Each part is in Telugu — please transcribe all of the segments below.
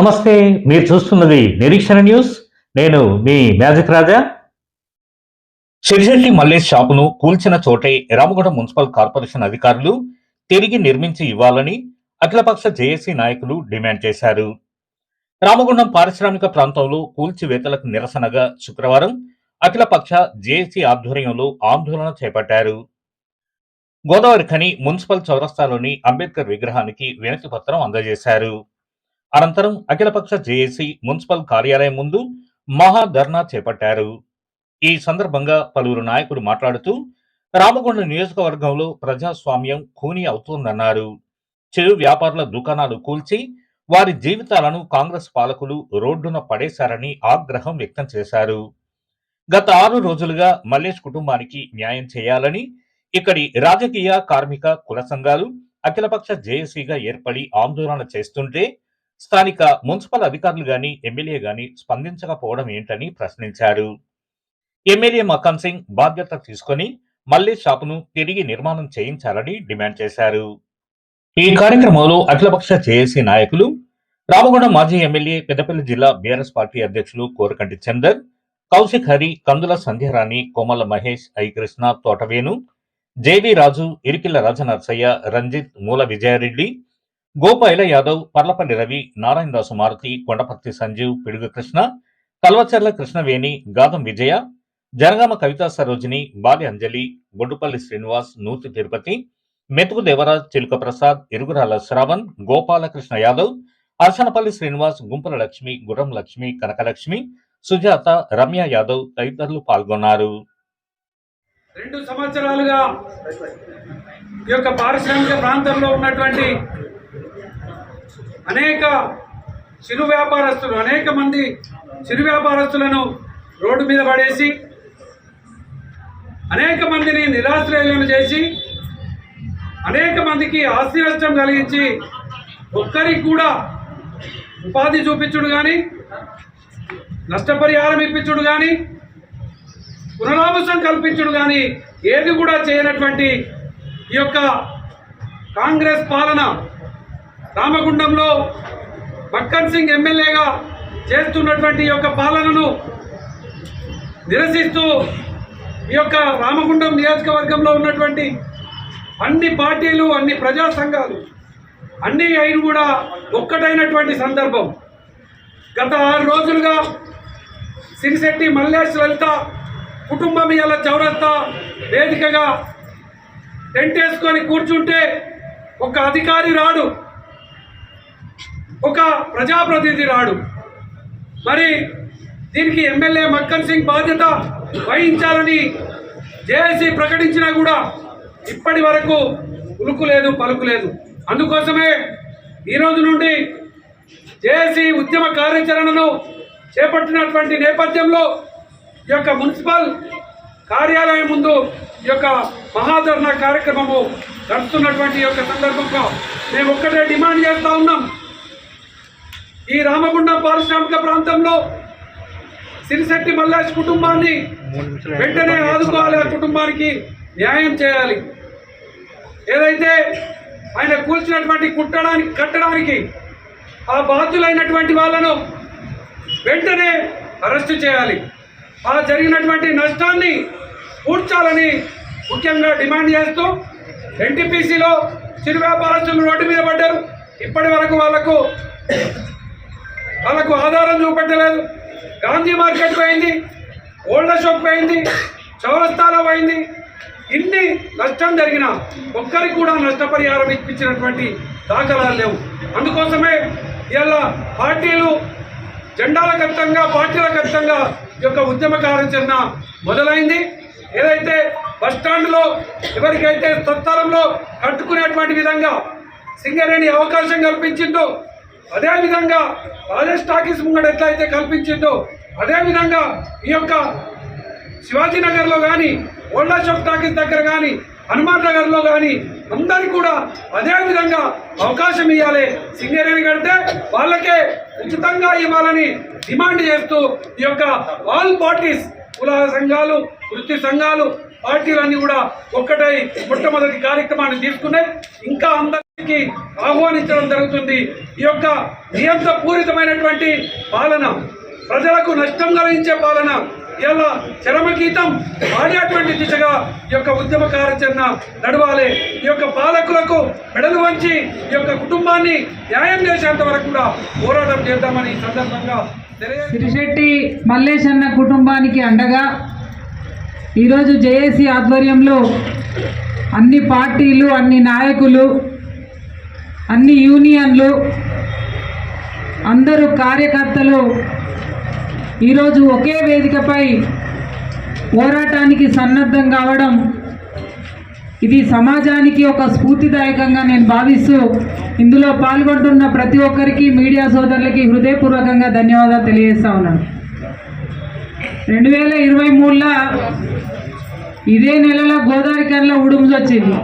నమస్తే మీరు చూస్తున్నది నిరీక్షణ న్యూస్. నేను మీ మ్యాజిక్ రాజా. సిరిశెట్టి మల్లేష్ షాపును కూల్చిన చోటే రామగుండం మున్సిపల్ కార్పొరేషన్ అధికారులు తిరిగి నిర్మించి ఇవ్వాలని అఖిలపక్ష జేఏసీ నాయకులు డిమాండ్ చేశారు. రామగుండం పారిశ్రామిక ప్రాంతంలో కూల్చివేతలకు నిరసనగా శుక్రవారం అఖిలపక్ష జేఏసీ ఆధ్వర్యంలో ఆందోళన చేపట్టారు. గోదావరి ఖని మున్సిపల్ చౌరస్తాలోని అంబేద్కర్ విగ్రహానికి వినతి పత్రం అందజేశారు. అనంతరం అఖిలపక్ష జేఏసీ మున్సిపల్ కార్యాలయం ముందు మహాధర్నా చేపట్టారు. ఈ సందర్భంగా పలువురు నాయకులు మాట్లాడుతూ రామగుండ నియోజకవర్గంలో ప్రజాస్వామ్యం ఖూనీ అవుతోందన్నారు. చిరు వ్యాపారుల దుకాణాలు కూల్చి వారి జీవితాలను కాంగ్రెస్ పాలకులు రోడ్డున పడేశారని ఆగ్రహం వ్యక్తం చేశారు. గత ఆరు రోజులుగా మల్లేష్ కుటుంబానికి న్యాయం చేయాలని ఇక్కడి రాజకీయ కార్మిక కుల సంఘాలు అఖిలపక్ష జేఏసీగా ఏర్పడి ఆందోళన చేస్తుంటే స్థానిక మున్సిపల్ అధికారులు గాని ఎమ్మెల్యే గాని స్పందించకపోవడం ఏంటని ప్రశ్నించారు. ఎమ్మెల్యే మకాన్ సింగ్ బాధ్యత తీసుకొని మళ్ళీ షాపును తిరిగి నిర్మాణం చేయించాలని డిమాండ్ చేశారు. ఈ కార్యక్రమంలో అఖిలపక్ష జేఏసీ నాయకులు రామగుండం మాజీ ఎమ్మెల్యే పెద్దపల్లి జిల్లా బీఆర్ఎస్ పార్టీ అధ్యక్షులు కోరకంటి చందర్ కౌశిక్ హరి కందుల సంధ్యరాణి కోమల మహేష్ ఐకృష్ణ తోటవేను జేవి రాజు ఇరికిల్ల రాజనర్సయ్య రంజిత్ మూల విజయారెడ్డి గోపాయిల యాదవ్ పర్లపల్లి రవి నారాయణదాసు మారుతి కొండపర్తి సంజీవ్ పిడుగు కృష్ణ కల్వచర్ల కృష్ణవేణి గాదం విజయ జనగామ కవితా సరోజిని బాలి అంజలి బొడ్డుపల్లి శ్రీనివాస్ నూతి తిరుపతి మెతుకు దేవరాజ్ చిలుక ప్రసాద్ ఇరుగురాల శ్రావణ్ గోపాలకృష్ణ యాదవ్ అర్చనపల్లి శ్రీనివాస్ గుంపుల లక్ష్మి గుర్రం లక్ష్మి కనకలక్ష్మి సుజాత రమ్య యాదవ్ తదితరులు పాల్గొన్నారు. రెండు సంవత్సరాలుగా ఈ యొక్క పారిశ్రామిక ప్రాంతంలో ఉన్నటువంటి అనేక చిరు వ్యాపారస్తులు అనేక మంది చిరు వ్యాపారస్తులను రోడ్డు మీద పడేసి అనేక మందిని నిరాశ్రయులను చేసి అనేక మందికి ఆస్తి నష్టం కలిగించి ఒక్కరికి కూడా ఉపాధి చూపించుడు కానీ నష్టపరిహారం ఇప్పించుడు కానీ పునరావాసం కల్పించుడు కానీ ఏది కూడా చేయనటువంటి ఈ యొక్క కాంగ్రెస్ పాలన రామగుండంలో మక్కన్ సింగ్ ఎమ్మెల్యేగా చేస్తున్నటువంటి ఈ యొక్క పాలనను నిరసిస్తూ ఈ యొక్క రామగుండం నియోజకవర్గంలో ఉన్నటువంటి అన్ని పార్టీలు అన్ని ప్రజా సంఘాలు అన్ని అయిన కూడా ఒక్కటైనటువంటి సందర్భం. గత ఆరు రోజులుగా సిరిశెట్టి మల్లేష్ లలిత కుటుంబం ఇలా చౌరస్తా వేదికగా టెంట్ వేసుకొని కూర్చుంటే ఒక అధికారి రాడు. ఒక ప్రజాప్రతినిధి రాడు. మరి దీనికి ఎమ్మెల్యే మక్కన్ సింగ్ బాధ్యత వహించాలని జేఏసీ ప్రకటించినా కూడా ఇప్పటి వరకు ఉలుకు లేదు పలుకు లేదు అందుకోసమే ఈరోజు నుండి జేఏసీ ఉద్యమ కార్యాచరణను చేపట్టినటువంటి నేపథ్యంలో ఈ యొక్క మున్సిపల్ కార్యాలయం ముందు ఈ యొక్క మహాధరణ కార్యక్రమము నడుస్తున్నటువంటి యొక్క సందర్భంగా మేము ఒక్కటే డిమాండ్ చేస్తూ ఉన్నాం. ఈ రామగుండం పారిశ్రామిక ప్రాంతంలో సిరిశెట్టి మల్లాష్ కుటుంబాన్ని వెంటనే ఆదుకోవాలి. ఆ కుటుంబానికి న్యాయం చేయాలి. ఏదైతే ఆయన కూల్చినటువంటి కుట్టడానికి కట్టడానికి ఆ బాధ్యులైనటువంటి వాళ్ళను వెంటనే అరెస్టు చేయాలి. ఆ జరిగినటువంటి నష్టాన్ని పూడ్చాలని ముఖ్యంగా డిమాండ్ చేస్తూ ఎన్టీపీసీలో చిరు వ్యాపారస్తులు రోడ్డు మీద పడ్డారు. ఇప్పటి వరకు వాళ్ళకు వాళ్ళకు ఆధారం చూపెట్టలేదు. గాంధీ మార్కెట్ పోయింది ఓల్డ్ షాప్ పోయింది చౌరస్తాలో పోయింది. ఇన్ని నష్టం జరిగిన ఒక్కరికి కూడా నష్టపరిహారం ఇప్పించినటువంటి దాఖలాలు లేవు. అందుకోసమే ఇలా పార్టీలు జెండాల ఖచ్చితంగా పార్టీల ఖచ్చితంగా ఈ యొక్క ఉద్యమ కార్యాచరణ మొదలైంది. ఏదైతే బస్ స్టాండ్లో ఎవరికైతే స్వస్థలంలో కట్టుకునేటువంటి విధంగా సింగరేణి అవకాశం కల్పించిందో అదేవిధంగా రాజేష్ టాకీస్ ముంగడ ఎట్లయితే కల్పించిందో అదేవిధంగా ఈ యొక్క శివాజీనగర్లో కానీ ఓల్డ్ అశోక్ టాకీస్ దగ్గర కానీ హనుమాన్ నగర్లో కానీ అందరికీ కూడా అదే విధంగా అవకాశం ఇవ్వాలి సింగరేణి కడితే వాళ్ళకే ఉచితంగా ఇవ్వాలని డిమాండ్ చేస్తూ ఈ యొక్క ఆల్ పార్టీస్ కుల సంఘాలు వృత్తి సంఘాలు పార్టీలన్నీ కూడా ఒక్కటై మొట్టమొదటి కార్యక్రమాన్ని తీసుకున్నాయి. ఇంకా అందరి ఆహ్వానించడం జరుగుతుంది. ఈ యొక్క నియంత పూరితమైనటువంటి పాలన ప్రజలకు నష్టం కలిగించే పాలన ఇలా చరమగీతం ఆడేటువంటి దిశగా ఈ యొక్క ఉద్యమ కార్యాచరణ నడవాలి. ఈ యొక్క పాలకులకు మెడలు వంచి ఈ యొక్క కుటుంబాన్ని న్యాయం చేసేంత వరకు కూడా పోరాటం చేద్దామని సందర్భంగా సిరిశెట్టి మల్లేష్ అన్న కుటుంబానికి అండగా ఈరోజు జేఏసీ ఆధ్వర్యంలో అన్ని పార్టీలు అన్ని నాయకులు అన్ని యూనియన్లు అందరూ కార్యకర్తలు ఈరోజు ఒకే వేదికపై పోరాటానికి సన్నద్ధం కావడం ఇది సమాజానికి ఒక స్ఫూర్తిదాయకంగా నేను భావిస్తూ ఇందులో పాల్గొంటున్న ప్రతి ఒక్కరికి మీడియా సోదరులకి హృదయపూర్వకంగా ధన్యవాదాలు తెలియజేస్తా ఉన్నాను. రెండు వేల ఇరవై మూడులో ఇదే నెలలో గోదావరి కన్లో ఉడుములు వచ్చింది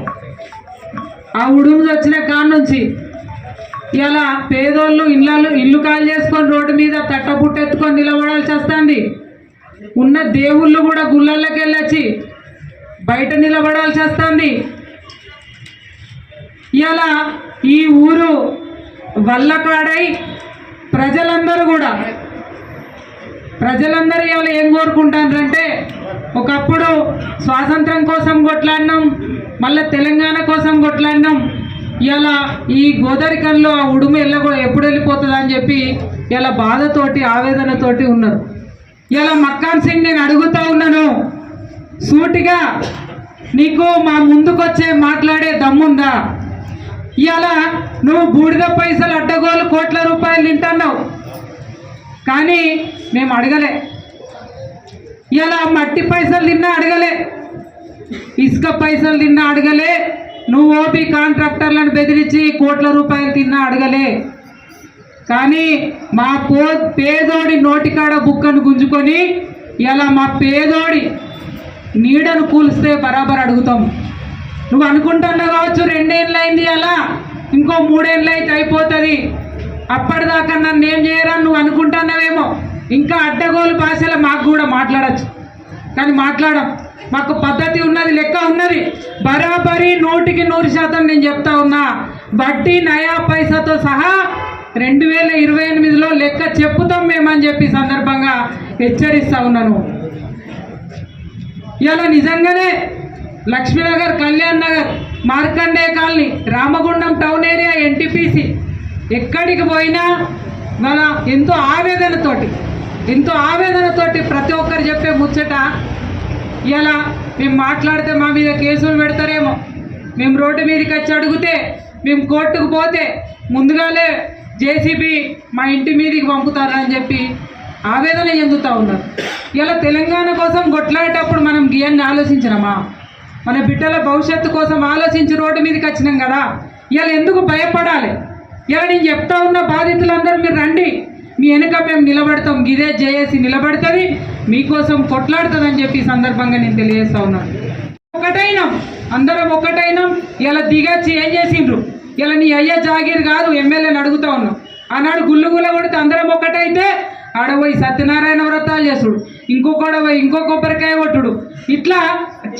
ఆ ఉడుములు వచ్చిన కాడ నుంచి. ఇలా పేదోళ్ళు ఇళ్ళు ఇల్లు కాల్ చేసుకొని రోడ్డు మీద తట్టపుట్టెత్తుకొని నిలబడాల్సి వస్తుంది. ఉన్న దేవుళ్ళు కూడా గుళ్ళల్లోకి వెళ్ళొచ్చి బయట నిలబడాల్సి వస్తుంది. ఇలా ఈ ఊరు వల్లకాడై ప్రజలందరూ కూడా ప్రజలందరూ ఇవాళ ఏం కోరుకుంటారంటే ఒకప్పుడు స్వాతంత్రం కోసం కొట్లాడినాం మళ్ళీ తెలంగాణ కోసం కొట్లాడినాం. ఇలా ఈ గోదరికంలో ఆ ఉడుము ఎల్ల ఎప్పుడు వెళ్ళిపోతుంది అని చెప్పి ఇలా బాధతోటి ఆవేదనతోటి ఉన్నారు. ఇలా మక్కాన్ సింగ్ నేను అడుగుతా ఉన్నాను సూటిగా నీకు మా ముందుకొచ్చే మాట్లాడే దమ్ముందా? ఇలా నువ్వు బూడిద పైసలు అడ్డగోలు కోట్ల రూపాయలు తింటున్నావు. కానీ మేము అడగలే. ఇలా మట్టి పైసలు తిన్నా అడగలే. ఇసుక పైసలు తిన్నా అడగలే. నువ్వు ఓపీ కాంట్రాక్టర్లను బెదిరించి కోట్ల రూపాయలు తిన్నా అడగలే. కానీ మా పో పేదోడి నోటికాడ బుక్కను గుంజుకొని ఇలా మా పేదోడి నీడను కూలిస్తే బరాబర్ అడుగుతాం. నువ్వు అనుకుంటున్నా కావచ్చు రెండేళ్ళు అయింది అలా ఇంకో మూడేళ్ళు అయితే అయిపోతుంది. అప్పటిదాకా నన్ను ఏం చేయరా నువ్వు అనుకుంటున్నావేమో. ఇంకా అడ్డగోలు భాషల కూడా మాట్లాడచ్చు. కానీ మాట్లాడం మాకు పద్ధతి ఉన్నది లెక్క ఉన్నది. బరాబరి నూటికి నూరు శాతం నేను చెప్తా ఉన్నా. వడ్డీ నయా పైసాతో సహా రెండు వేల ఇరవై ఎనిమిదిలో లెక్క చెప్పుతాం మేమని చెప్పి సందర్భంగా హెచ్చరిస్తా ఉన్నాను. ఇలా నిజంగానే Lakshminagar Kalyan Nagar Markande colony Ramagundam town area NTPC. ఎక్కడికి పోయినా మన ఎంతో ఆవేదనతోటి ఎంతో ఆవేదనతోటి ప్రతి ఒక్కరు చెప్పే ముచ్చట ఇలా మేము మాట్లాడితే మా మీద కేసులు పెడతారేమో. మేము రోడ్డు మీదకి వచ్చి అడిగితే మేము కోర్టుకు పోతే ముందుగానే జేసీబీ మా ఇంటి మీదకి పంపుతారని చెప్పి ఆవేదన చెందుతూ ఉన్నారు. ఇలా తెలంగాణ కోసం కొట్లాడేటప్పుడు మనం గియాన్ని ఆలోచించినమా? మన బిడ్డల భవిష్యత్తు కోసం ఆలోచించి రోడ్డు మీదకి వచ్చినాం కదా. ఇలా ఎందుకు భయపడాలి? ఇలా నేను చెప్తా ఉన్న బాధితులందరూ మీరు రండి. మీ వెనుక మేము నిలబడతాం. ఇదే జేఏసీ నిలబడుతుంది. మీకోసం కొట్లాడుతుందని చెప్పి సందర్భంగా నేను తెలియజేస్తా ఉన్నాను. ఒకటైనాం. అందరం ఒకటైనాం. ఇలా దిగచ్చి ఏం చేసిండ్రు? ఇలా నీ అయ్య జాగీర్ కాదు ఎమ్మెల్యేని అడుగుతా ఉన్నాం. ఆనాడు గుళ్ళు గుల్ల కొడితే అందరం ఒకటైతే ఆడపోయి సత్యనారాయణ వ్రతాలు చేసుడు ఇంకొకడ పోయి ఇంకో కొబ్బరికాయ కొట్టుడు. ఇట్లా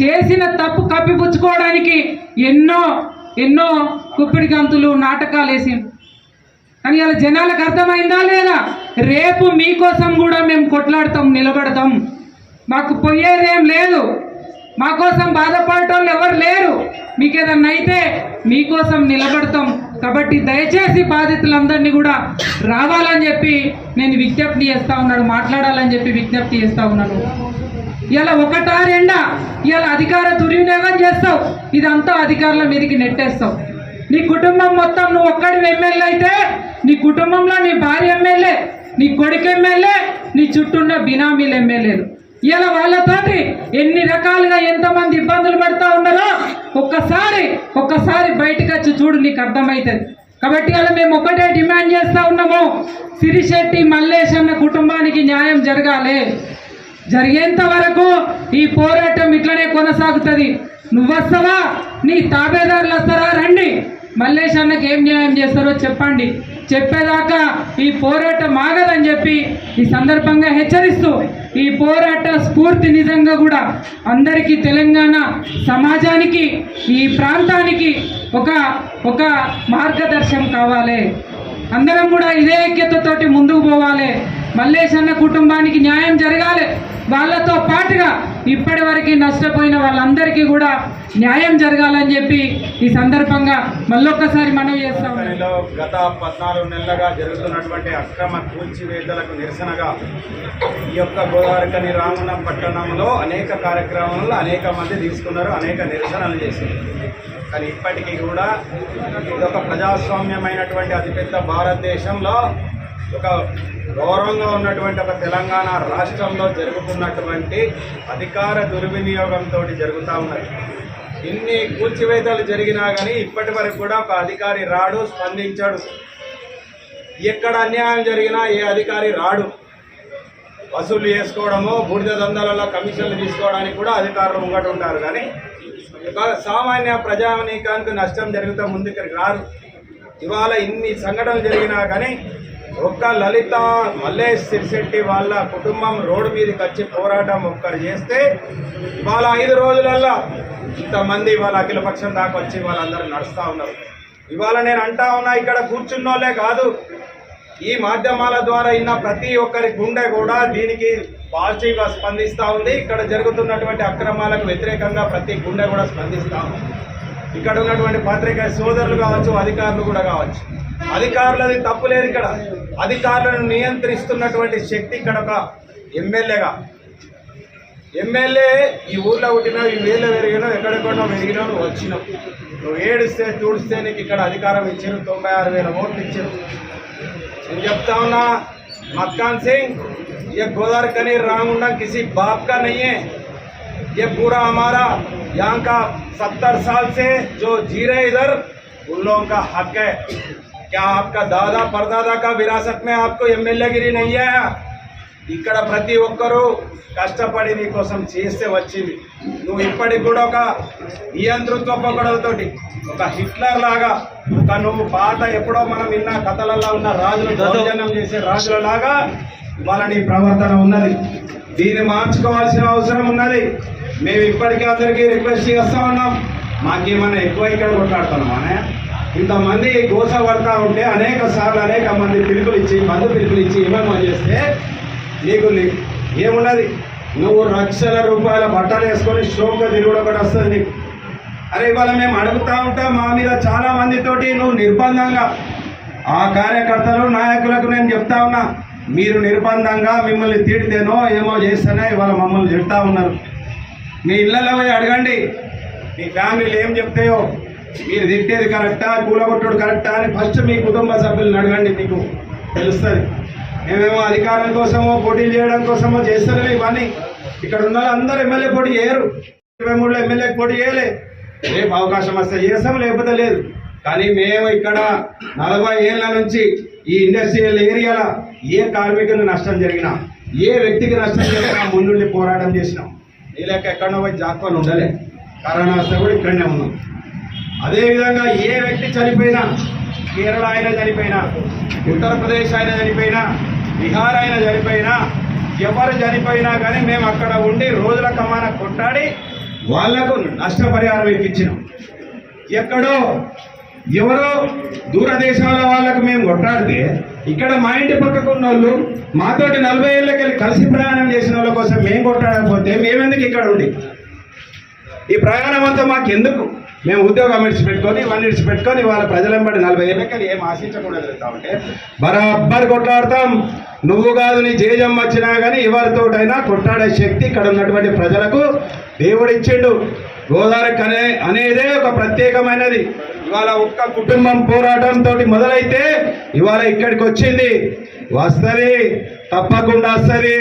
చేసిన తప్పు కప్పిపుచ్చుకోవడానికి ఎన్నో ఎన్నో కుప్పిడి గంతులు నాటకాలు వేసిండ్రు. కానీ ఇలా జనాలకు అర్థమైందా లేదా? రేపు మీకోసం కూడా మేము కొట్లాడతాం నిలబడతాం. మాకు పోయేదేం లేదు. మా కోసం బాధపడటం ఎవరు లేరు. మీకు ఏదన్నా అయితే మీకోసం నిలబడతాం. కాబట్టి దయచేసి బాధితులందరినీ కూడా రావాలని చెప్పి నేను విజ్ఞప్తి చేస్తా ఉన్నాను మాట్లాడాలని చెప్పి విజ్ఞప్తి చేస్తా ఉన్నాను. ఇలా ఒకటా రెండా ఇలా అధికార దుర్వినియోగం చేస్తావు. ఇదంతా అధికారుల మీదకి నెట్టేస్తావు. నీ కుటుంబం మొత్తం నువ్వు ఒక్కడి ఎమ్మెల్యే అయితే నీ కుటుంబంలో నీ భార్య ఎమ్మెల్యే నీ కొడుకు ఎమ్మెల్యే నీ చుట్టూ బినామీలు ఎమ్మెల్యేలు. ఇలా వాళ్ళతోటి ఎన్ని రకాలుగా ఎంతమంది ఇబ్బందులు పడుతూ ఉన్నారో ఒక్కసారి ఒక్కసారి బయటకు వచ్చి చూడు నీకు అర్థమవుతుంది కాబట్టి అలా మేము ఒకటే డిమాండ్ చేస్తూ ఉన్నాము. సిరిశెట్టి మల్లేష్ అన్న కుటుంబానికి న్యాయం జరగాలి. జరిగేంత వరకు ఈ పోరాటం ఇట్లనే కొనసాగుతుంది. నువ్వు వస్తావా? నీ తాబేదారులు వస్తారా? రండి. మల్లేష్ అన్నకి ఏం న్యాయం చేస్తారో చెప్పండి. చెప్పేదాకా ఈ పోరాటం ఆగదని చెప్పి ఈ సందర్భంగా హెచ్చరిస్తూ ఈ పోరాట స్ఫూర్తి నిజంగా కూడా అందరికీ తెలంగాణ సమాజానికి ఈ ప్రాంతానికి ఒక ఒక మార్గదర్శనం కావాలి. అందరం కూడా ఇదే ఐక్యతతోటి ముందుకు పోవాలి. మల్లేశన్న కుటుంబానికి న్యాయం జరగాలి. వాళ్ళతో పాటుగా ఇప్పటి వరకు నష్టపోయిన వాళ్ళందరికీ కూడా న్యాయం జరగాలని చెప్పి ఈ సందర్భంగా మళ్ళొక్కసారి మనం చేస్తాం గత పద్నాలుగు నెలలుగా జరుగుతున్నటువంటి అక్రమ కూల్చివేతలకు నిరసనగా ఈ యొక్క గోదావరికని రామగుండం పట్టణంలో అనేక కార్యక్రమాలు అనేక మంది తీసుకున్నారు అనేక నిరసనలు చేశారు. కానీ ఇప్పటికీ కూడా ఇదొక ప్రజాస్వామ్యమైనటువంటి అతిపెద్ద భారతదేశంలో ఒక గౌరవంగా ఉన్నటువంటి ఒక తెలంగాణ రాష్ట్రంలో జరుగుతున్నటువంటి అధికార దుర్వినియోగంతో జరుగుతూ ఉన్నది. ఇన్ని కూల్చివేతలు జరిగినా కానీ ఇప్పటి వరకు కూడా ఒక అధికారి రాడు స్పందించాడు. ఎక్కడ అన్యాయం జరిగినా ఏ అధికారి రాడు. వసూలు చేసుకోవడము బూడిద దందాలలో కమిషన్లు తీసుకోవడానికి కూడా అధికారులు ముంగట ఉంటారు. కానీ ఒక సామాన్య ప్రజానీకానికి నష్టం జరుగుతూ ముందు రారు. ఇవాళ ఇన్ని సంఘటనలు జరిగినా కానీ ఒక్క లలిత మల్లేష్ సిరిశెట్టి వాళ్ళ కుటుంబం రోడ్డు మీదకి వచ్చి పోరాటం ఒక్కరు చేస్తే వాళ్ళ ఐదు రోజులల్లో ఇంతమంది వాళ్ళ అఖిలపక్షం దాకా వచ్చి వాళ్ళందరూ నడుస్తూ ఉన్నారు. ఇవాళ నేను అంటా ఉన్నా ఇక్కడ కూర్చున్నోళ్ళే కాదు. ఈ మాధ్యమాల ద్వారా ఇన్న ప్రతి ఒక్కరి గుండె కూడా దీనికి పాజిటివ్గా స్పందిస్తూ ఉంది. ఇక్కడ జరుగుతున్నటువంటి అక్రమాలకు వ్యతిరేకంగా ప్రతి గుండె కూడా స్పందిస్తూ ఉంది. ఇక్కడ ఉన్నటువంటి పత్రిక సోదరులు కావచ్చు అధికారులు కూడా కావచ్చు. అధికారులది తప్పు లేదు ఇక్కడ. అధికారులను నియంత్రిస్తున్నటువంటి శక్తి ఇక్కడ ఒక ఎమ్మెల్యేగా ఎమ్మెల్యే ఈ ఊర్లో పుట్టినావు ఈ వేలో పెరిగినావు ఎక్కడెక్కడో పెరిగినావు నువ్వు వచ్చినావు నువ్వు ఏడిస్తే తూడిస్తే నీకు ఇక్కడ అధికారం ఇచ్చారు తొంభై ఆరు వేల ఓట్లు ఇచ్చారు నేను చెప్తా ఉన్నా मक्कान सिंह ये गोदार कनीर रामगुंडा किसी बाप का नहीं है ये पूरा हमारा यहाँ का सत्तर साल से जो जी रहे इधर उन लोगों का हक है क्या आपका दादा परदादा का विरासत में आपको एमएलए गिरी नहीं है ఇక్కడ ప్రతి ఒక్కరూ కష్టపడి నీ కోసం చేస్తే వచ్చింది నువ్వు ఇప్పటికి కూడా ఒక నియంతృత్వ పొగడలతోటి ఒక హిట్లర్ లాగా ఒక నువ్వు పాత ఎప్పుడో మనం విన్న కథలలో ఉన్న రాజులు దౌర్జన్యం చేసే రాజుల లాగా ఇవాళ నీ ప్రవర్తన ఉన్నది దీన్ని మార్చుకోవాల్సిన అవసరం ఉన్నది మేము ఇప్పటికీ అందరికీ రిక్వెస్ట్ చేస్తా ఉన్నాం మాకేమన్నా ఎక్కువ ఇక్కడ కొట్లాడుతున్నామా ఇంతమంది గోస పడతా ఉంటే అనేక సార్లు అనేక మంది పిలుపులు ఇచ్చి మందు పిలుపులు ఇచ్చి ఏమేమో చేస్తే నీకు ఏమున్నది? నువ్వు లక్షల రూపాయల బట్టలు వేసుకొని షోక్గా తిరుగుడు ఒకటి వస్తుంది నీకు. అరే ఇవాళ మేము అడుగుతా ఉంటాం మా మీద చాలా మందితోటి నువ్వు నిర్బంధంగా. ఆ కార్యకర్తలు నాయకులకు నేను చెప్తా ఉన్నా మీరు నిర్బంధంగా మిమ్మల్ని తిడితేనో ఏమో చేస్తేనే ఇవాళ మమ్మల్ని తిడతా ఉన్నారు. మీ ఇళ్ళలో పోయి అడగండి మీ ఫ్యామిలీలు ఏం చెప్తాయో. మీరు తిట్టేది కరెక్టా? కూలగొట్టుడు కరెక్టా అని ఫస్ట్ మీ కుటుంబ సభ్యులను అడగండి మీకు. తెలుస్తుంది. మేమేమో అధికారం కోసమో పోటీ చేయడం కోసమో చేస్తారని ఇవన్నీ. ఇక్కడ ఉన్న అందరూ ఎమ్మెల్యే పోటీ చేయరు. ఇరవై మూడులో ఎమ్మెల్యే పోటీ చేయలే. రేపు అవకాశం వస్తే చేస్తాం లేకపోతే లేదు. కానీ మేము ఇక్కడ నలభై ఏళ్ళ నుంచి ఈ ఇండస్ట్రియల్ ఏరియాల ఏ కార్మికులు నష్టం జరిగినా ఏ వ్యక్తికి నష్టం జరిగినా ముందుండి పోరాటం చేసినాం. ఈ లెక్క ఎక్కడో పోయి జాక్కొని ఉండలే. కరోనా వస్తే కూడా ఇక్కడనే ఉన్నాం. అదేవిధంగా ఏ వ్యక్తి చనిపోయినా కేరళ ఆయన చనిపోయినా ఉత్తరప్రదేశ్ ఆయన చనిపోయినా బీహార్ ఆయన చనిపోయినా ఎవరు చనిపోయినా కానీ మేము అక్కడ ఉండి రోజుల కమాన కొట్టాడి వాళ్ళకు నష్టపరిహారం ఇప్పించినాం. ఎక్కడో ఎవరో దూరదేశాల వాళ్ళకు మేము కొట్టాడితే ఇక్కడ మా ఇంటి పక్కకు ఉన్న వాళ్ళు మాతోటి నలభై ఏళ్ళకెళ్ళి కలిసి ప్రయాణం చేసిన వాళ్ళ కోసం మేము కొట్టాడకపోతే మేమెందుకు ఇక్కడ ఉండి? ఈ ప్రయాణం అంతా మాకు ఎందుకు మేము ఉద్యోగం విడిచిపెట్టుకొని ఇవన్నీ విడిచిపెట్టుకొని వాళ్ళ ప్రజలంబడి నలభై ఏళ్ళకి ఏం ఆశించకూడదు వెళ్తా ఉంటే బరాబర్ కొట్లాడతాం. నువ్వు కాదు నీ జేజం వచ్చినా కానీ ఎవరితోటైనా కొట్లాడే శక్తి ఇక్కడ ఉన్నటువంటి ప్రజలకు దేవుడిచ్చిండు గోదావరి అనే అనేదే ఒక ప్రత్యేకమైనది. ఇవాళ ఒక్క కుటుంబం పోరాటంతో మొదలైతే ఇవాళ ఇక్కడికి వచ్చింది. వస్తుంది. తప్పకుండా వస్తుంది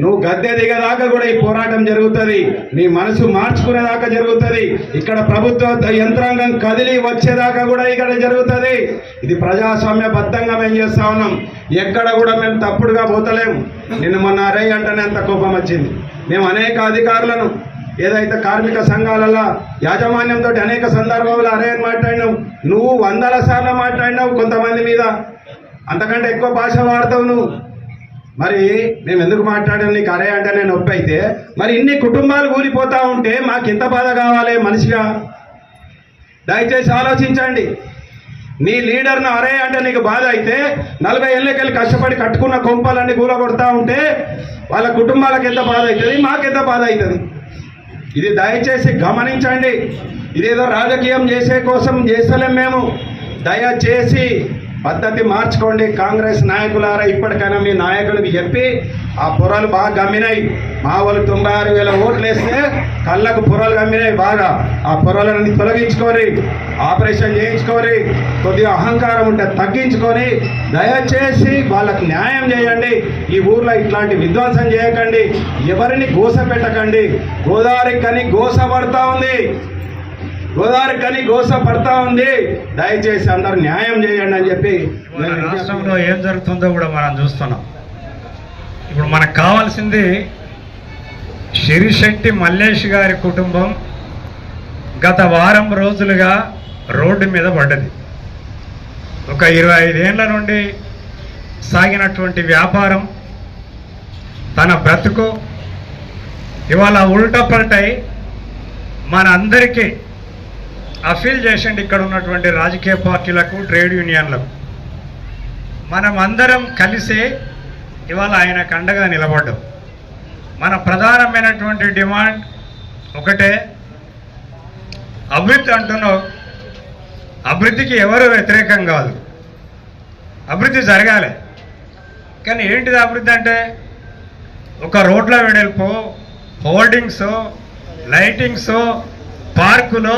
నువ్వు గద్దె దిగదాకా కూడా ఈ పోరాటం జరుగుతుంది. నీ మనసు మార్చుకునేదాకా జరుగుతుంది. ఇక్కడ ప్రభుత్వ యంత్రాంగం కదిలి వచ్చేదాకా కూడా ఇక్కడ జరుగుతుంది. ఇది ప్రజాస్వామ్యబద్ధంగా మేము చేస్తా ఉన్నాం. ఎక్కడ కూడా మేము తప్పుడుగా పోతలేము నిన్ను మొన్న అరే అంటేనే అంత కోపం వచ్చింది. మేము అనేక అధికారులను ఏదైతే కార్మిక సంఘాలలో యాజమాన్యంతో అనేక సందర్భంలో అరే అని మాట్లాడినావు. నువ్వు వందల సార్లు మాట్లాడినావు కొంతమంది మీద. అంతకంటే ఎక్కువ భాష వాడతావు నువ్వు. మరి మేము ఎందుకు మాట్లాడాం నీకు అరే అంటే నేను నొప్పి అయితే మరి ఇన్ని కుటుంబాలు కూలిపోతా ఉంటే మాకు ఇంత బాధ కావాలి మనిషిగా? దయచేసి ఆలోచించండి. నీ లీడర్ను అరే అంటే నీకు బాధ అయితే నలభై ఏళ్ళకెళ్ళి కష్టపడి కట్టుకున్న కొంపలన్నీ కూలగొడతా ఉంటే వాళ్ళ కుటుంబాలకు ఎంత బాధ అవుతుంది? మాకెంత బాధ అవుతుంది? ఇది దయచేసి గమనించండి. ఇదేదో రాజకీయం చేసే కోసం చేస్తలేం మేము. దయచేసి పద్ధతి మార్చుకోండి. కాంగ్రెస్ నాయకులారా ఇప్పటికైనా మీ నాయకులకు చెప్పి ఆ పొరలు బాగా గమ్మినాయి మా వాళ్ళు తొంభై ఆరు వేల ఓట్లు వేస్తే కళ్ళకు పొరలు గమ్మినాయి బాగా ఆ పొరలను తొలగించుకొని ఆపరేషన్ చేయించుకొని కొద్దిగా అహంకారం ఉంటే తగ్గించుకొని దయచేసి వాళ్ళకు న్యాయం చేయండి. ఈ ఊర్లో ఇట్లాంటి విధ్వంసం చేయకండి. ఎవరిని గోస పెట్టకండి. గోదావరి కని గోస పడతా ఉంది. గోదావరి కని గోస పడతా ఉంది. దయచేసి అందరు న్యాయం చేయండి అని చెప్పి మన రాష్ట్రంలో ఏం జరుగుతుందో కూడా మనం చూస్తున్నాం. ఇప్పుడు మనకు కావాల్సింది శిరిశెట్టి మల్లేష్ గారి కుటుంబం గత వారం రోజులుగా రోడ్డు మీద పడ్డది. ఒక ఇరవై ఐదేళ్ళ నుండి సాగినటువంటి వ్యాపారం తన బ్రతుకు ఇవాళ ఉల్టా పల్టై మన అందరికీ అఫీల్ చేసిండి ఇక్కడ ఉన్నటువంటి రాజకీయ పార్టీలకు ట్రేడ్ యూనియన్లకు. మనం అందరం కలిసి ఇవాళ ఆయనకు అండగా నిలబడ్డాం. మన ప్రధానమైనటువంటి డిమాండ్ ఒకటే అభివృద్ధి అంటున్నావు అభివృద్ధికి ఎవరు వ్యతిరేకం కాదు. అభివృద్ధి జరగాలి. కానీ ఏంటిది అభివృద్ధి అంటే? ఒక రోడ్ల వెడల్పు హోర్డింగ్స్ లైటింగ్స్ పార్కులు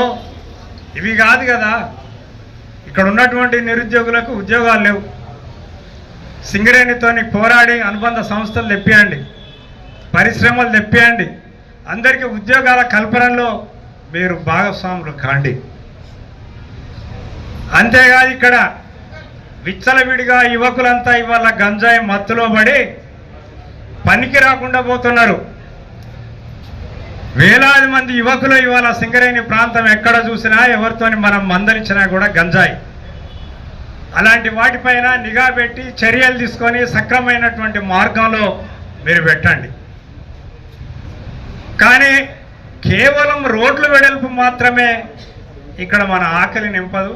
ఇవి కాదు కదా. ఇక్కడ ఉన్నటువంటి నిరుద్యోగులకు ఉద్యోగాలు లేవు. సింగరేణితోని పోరాడి అనుబంధ సంస్థలు తెప్పియండి. పరిశ్రమలు తెప్పియండి. అందరికీ ఉద్యోగాల కల్పనలో మీరు భాగస్వాములు కాండి. అంతేకాదు ఇక్కడ విచ్చలవిడిగా యువకులంతా ఇవాళ గంజాయి మత్తులో పడి పనికి రాకుండా పోతున్నారు. వేలాది మంది యువకులు ఇవాళ సింగరేణి ప్రాంతం ఎక్కడ చూసినా ఎవరితోని మనం మందలించినా కూడా గంజాయి. అలాంటి వాటిపైన నిఘా పెట్టి చర్యలు తీసుకొని సక్రమైనటువంటి మార్గంలో మీరు పెట్టండి. కానీ కేవలం రోడ్లు వెడల్పు మాత్రమే ఇక్కడ మన ఆకలి నింపదు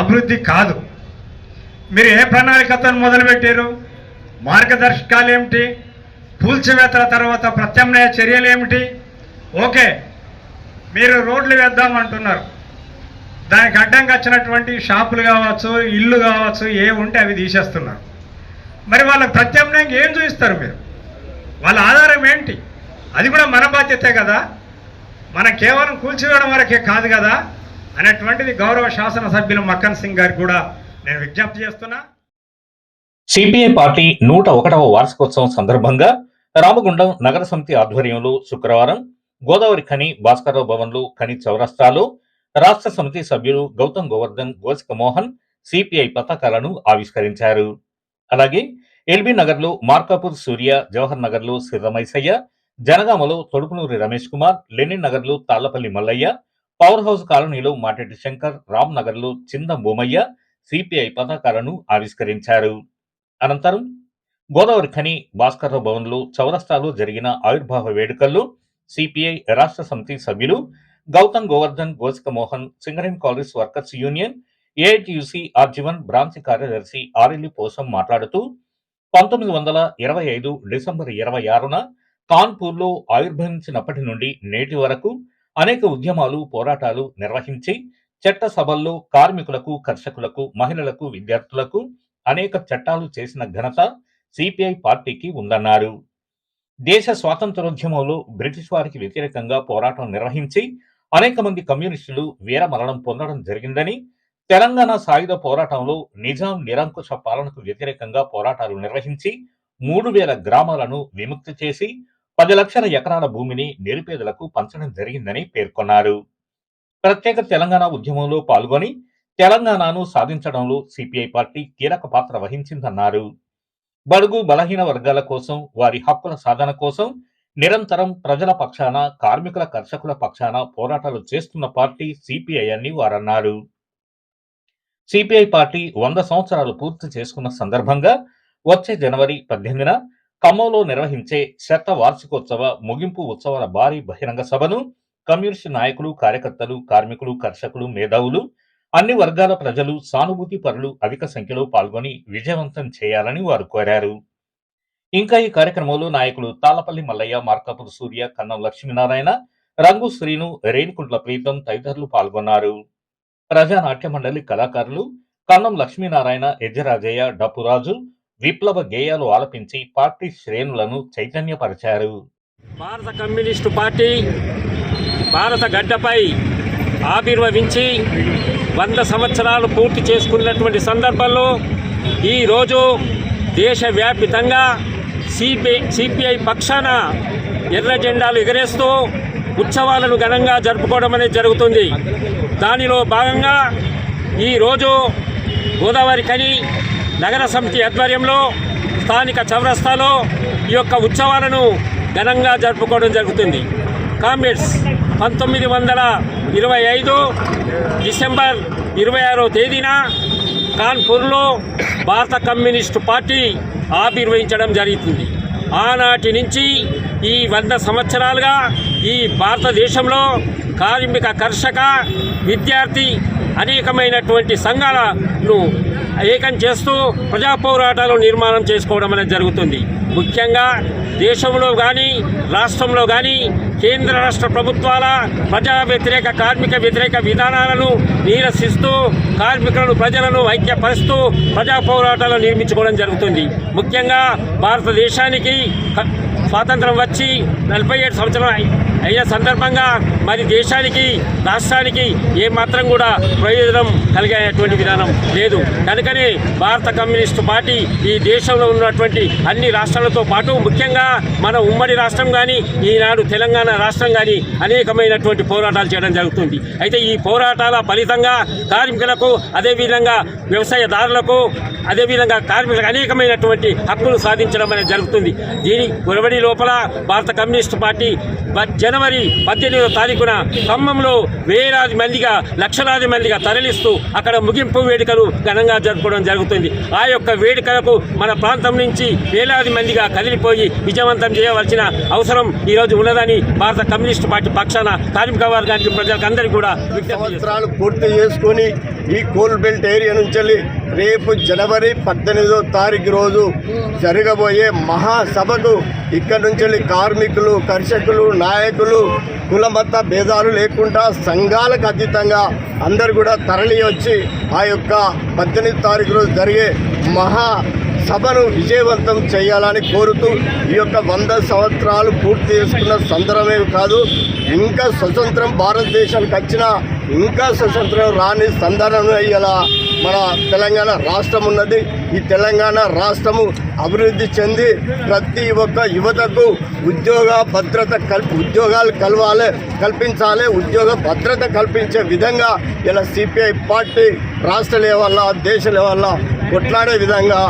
అభివృద్ధి కాదు. మీరు ఏ ప్రణాళికతో మొదలుపెట్టారు? మార్గదర్శకాలు ఏమిటి? పూల్చివేతల తర్వాత ప్రత్యామ్నాయ చర్యలు ఏమిటి? ఓకే మీరు రోడ్లు వేద్దామంటున్నారు. దానికి అడ్డంగా వచ్చినటువంటి షాపులు కావచ్చు ఇల్లు కావచ్చు ఏ ఉంటే అవి తీసేస్తున్నారు. మరి వాళ్ళకి ప్రత్యామ్నాయంగా ఏం చూపిస్తారు మీరు? వాళ్ళ ఆధారం ఏంటి? అది కూడా మన బాధ్యతే కదా? మన కేవలం కూల్చివేయడం వరకే కాదు కదా? అనేటువంటిది గౌరవ శాసనసభ్యులు మక్కన్ సింగ్ గారికి కూడా నేను విజ్ఞప్తి చేస్తున్నా. సిపిఐ పార్టీ నూట ఒకటవ వార్షికోత్సవం సందర్భంగా రామగుండం నగర సమితి ఆధ్వర్యంలో శుక్రవారం గోదావరి ఖని భాస్కరరావు భవన్లు ఖని చౌరస్తాలు రాష్ట్ర సమితి సభ్యులు గౌతమ్ గోవర్ధన్ గోసిక మోహన్ సిపిఐ పతాకాలను ఆవిష్కరించారు. అలాగే ఎల్బీ నగర్లో మార్కాపూర్ సూర్య జవహర్ నగర్లో సిద్ధమైసయ్య జనగామలో తొడుపునూరి రమేష్ కుమార్ లెనిన్ నగర్లో తాళ్ళపల్లి మల్లయ్య పవర్ హౌస్ కాలనీలో మాటెట్టి శంకర్ రామ్ నగర్లో చింద బొమ్మయ్య సిపిఐ పతాకాలను ఆవిష్కరించారు. అనంతరం గోదావరి ఖని భాస్కర్రావు భవన్లో చౌరస్తాలో జరిగిన ఆవిర్భావ వేడుకల్లో సిపిఐ రాష్ట్ర సమితి సభ్యులు Gautam Govardhan Gosika Mohan Singareni collieries workers union AITUC RG one branch కార్యదర్శి ఆరెల్లి పోసం మాట్లాడుతూ పంతొమ్మిది వందల ఇరవై ఐదు డిసెంబర్ ఇరవై ఆరున కాన్పూర్లో ఆవిర్భవించినప్పటి నుండి నేటి వరకు అనేక ఉద్యమాలు పోరాటాలు నిర్వహించి చట్ట సభల్లో కార్మికులకు కర్షకులకు మహిళలకు విద్యార్థులకు అనేక చట్టాలు చేసిన ఘనత సిపిఐ పార్టీకి ఉందన్నారు. దేశ స్వాతంత్రోద్యమంలో బ్రిటిష్ వారికి వ్యతిరేకంగా పోరాటం నిర్వహించి అనేక మంది కమ్యూనిస్టులు వీరమరణం పొందడం జరిగిందని తెలంగాణ సాయుధ పోరాటంలో నిజాం నిరంకుశ పాలనకు వ్యతిరేకంగా పోరాటాలు నిర్వహించి మూడు వేల గ్రామాలను విముక్తి చేసి పది లక్షల ఎకరాల భూమిని నిరుపేదలకు పంచడం జరిగిందని పేర్కొన్నారు. ప్రత్యేక తెలంగాణ ఉద్యమంలో పాల్గొని తెలంగాణను సాధించడంలో సిపిఐ పార్టీ కీలక పాత్ర వహించిందన్నారు. బడుగు బలహీన వర్గాల కోసం వారి హక్కుల సాధన కోసం నిరంతరం ప్రజల పక్షాన కార్మికుల కర్షకుల పక్షాన పోరాటాలు చేస్తున్న పార్టీ సిపిఐ అని వారన్నారు. సిపిఐ పార్టీ వంద సంవత్సరాలు పూర్తి చేసుకున్న సందర్భంగా వచ్చే జనవరి పద్దెనిమిదిన ఖమ్మంలో నిర్వహించే శత వార్షికోత్సవ ముగింపు ఉత్సవాల భారీ బహిరంగ సభను కమ్యూనిస్టు నాయకులు కార్యకర్తలు కార్మికులు కర్షకులు మేధావులు అన్ని వర్గాల ప్రజలు సానుభూతి పరులు అధిక సంఖ్యలో పాల్గొని విజయవంతం చేయాలని వారు కోరారు. ఇంకా ఈ కార్యక్రమంలో నాయకులు తాళపల్లి మల్లయ్య మార్కాపురు సూర్య కన్నం లక్ష్మీనారాయణ రంగు శ్రీను రేణుకుంట్ల ప్రీతం తదితరులు పాల్గొన్నారు. ప్రజా నాట్య మండలి కళాకారులు కన్నం లక్ష్మీనారాయణ యజరాజయ్య డప్పురాజు విప్లవ గేయాలు ఆలపించి పార్టీ శ్రేణులను చైతన్యపరిచారు. భారత కమ్యూనిస్టు పార్టీ భారత గడ్డపై ఆవిర్భవించి వంద సంవత్సరాలు పూర్తి చేసుకున్నటువంటి సందర్భంలో ఈరోజు దేశవ్యాపితంగా సిపిఐ సిపిఐ పక్షాన ఎర్ర జెండాలు ఎగరేస్తూ ఉత్సవాలను ఘనంగా జరుపుకోవడం అనేది జరుగుతుంది. దానిలో భాగంగా ఈరోజు గోదావరి కని నగర సమితి ఆధ్వర్యంలో స్థానిక చౌరస్తాలో ఈ యొక్క ఉత్సవాలను ఘనంగా జరుపుకోవడం జరుగుతుంది. కామ్రేడ్స్ పంతొమ్మిది వందల ఇరవై ఐదు డిసెంబర్ ఇరవై ఆరో తేదీన కాన్పూర్లో భారత కమ్యూనిస్టు పార్టీ ఆవిర్వహించడం జరుగుతుంది ఆనాటి నుంచి ఈ వంద సంవత్సరాలుగా ఈ భారతదేశంలో కార్మిక కర్షక విద్యార్థి అనేకమైనటువంటి సంఘాలను ఏకం చేస్తూ ప్రజా పోరాటాలు నిర్మాణం చేసుకోవడం అనేది జరుగుతుంది. ముఖ్యంగా దేశంలో కానీ రాష్ట్రంలో కానీ కేంద్ర రాష్ట్ర ప్రభుత్వాల ప్రజా వ్యతిరేక కార్మిక వ్యతిరేక విధానాలను నిరసిస్తూ కార్మికులను ప్రజలను ఐక్యపరుస్తూ ప్రజా పోరాటాలు నిర్మించుకోవడం జరుగుతుంది. ముఖ్యంగా భారతదేశానికి స్వాతంత్రం వచ్చి నలభై ఏడు సంవత్సరం అయిన సందర్భంగా మరి దేశానికి రాష్ట్రానికి ఏమాత్రం కూడా ప్రయోజనం కలిగేటువంటి విధానం లేదు. కనుకనే భారత కమ్యూనిస్టు పార్టీ ఈ దేశంలో ఉన్నటువంటి అన్ని రాష్ట్రాలతో పాటు ముఖ్యంగా మన ఉమ్మడి రాష్ట్రం కానీ ఈనాడు తెలంగాణ రాష్ట్రం కానీ అనేకమైనటువంటి పోరాటాలు చేయడం జరుగుతుంది. అయితే ఈ పోరాటాల ఫలితంగా కార్మికులకు అదేవిధంగా వ్యవసాయదారులకు అదేవిధంగా కార్మికులకు అనేకమైనటువంటి హక్కులు సాధించడం అనేది జరుగుతుంది. దీని ఒరవడి లోపల భారత కమ్యూనిస్టు పార్టీ జనవరి పద్దెనిమిదో తారీఖు తారీఖున ఖమ్మంలో వేలాది మందిగా లక్షలాది మందిగా తరలిస్తూ అక్కడ ముగింపు వేడుకలు ఘనంగా జరుపుకోవడం జరుగుతుంది. ఆ యొక్క వేడుకలకు మన ప్రాంతం నుంచి వేలాది మందిగా కదిలిపోయి విజయవంతం చేయవలసిన అవసరం ఈరోజు ఉన్నదని భారత కమ్యూనిస్టు పార్టీ పక్షాన కార్మిక వర్గానికి ప్రజలకు అందరికీ కూడా విజ్ఞప్తి సంవత్సరాలు పూర్తి చేసుకొని ఈ కోల్ బెల్ట్ ఏరియా నుంచి రేపు జనవరి పద్దెనిమిదో తారీఖు రోజు జరగబోయే మహాసభకు ఇక్కడ నుంచి వెళ్ళి కార్మికులు కర్షకులు నాయకులు కులమత భేదాలు లేకుండా సంఘాలకు అతీతంగా అందరు కూడా తరలి వచ్చి ఆ యొక్క పద్దెనిమిది తారీఖు రోజు జరిగే మహా సభను విజయవంతం చేయాలని కోరుతూ ఈ యొక్క వంద సంవత్సరాలు పూర్తి చేసుకున్న సందర్భమే కాదు ఇంకా స్వతంత్రం భారతదేశానికి వచ్చిన ఇంకా స్వతంత్రం రాని సంధానం ఇలా మన తెలంగాణ రాష్ట్రం ఉన్నది. ఈ తెలంగాణ రాష్ట్రము అభివృద్ధి చెంది ప్రతి ఒక్క యువతకు ఉద్యోగ భద్రత కల్ ఉద్యోగాలు కలవాలి కల్పించాలి. ఉద్యోగ భద్రత కల్పించే విధంగా ఇలా సిపిఐ పార్టీ రాష్ట్ర లెవెల్లో దేశ లెవెల్లో కొట్లాడే విధంగా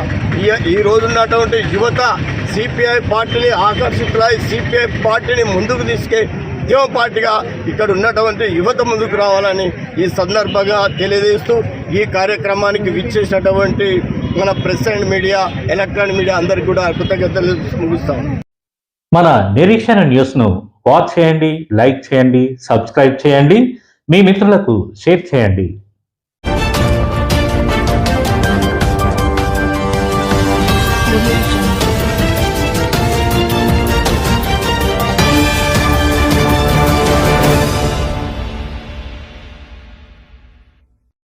ఈ ఈ రోజున్నటువంటి యువత సిపిఐ పార్టీని ఆకర్షితులై సిపిఐ పార్టీని ముందుకు తీసుకెళ్ళి ఉద్యమ పార్టీగా ఇక్కడ ఉన్నటువంటి యువత ముందుకు రావాలని ఈ సందర్భంగా తెలియజేస్తూ ఈ కార్యక్రమానికి విచ్చేసినటువంటి మన press and media electronic media అందరికీ కూడా కృతజ్ఞతలు ముగిస్తాం మన నిరీక్షణ న్యూస్ను వాచ్ చేయండి లైక్ చేయండి సబ్స్క్రైబ్ చేయండి. మీ మిత్రులకు షేర్ చేయండి.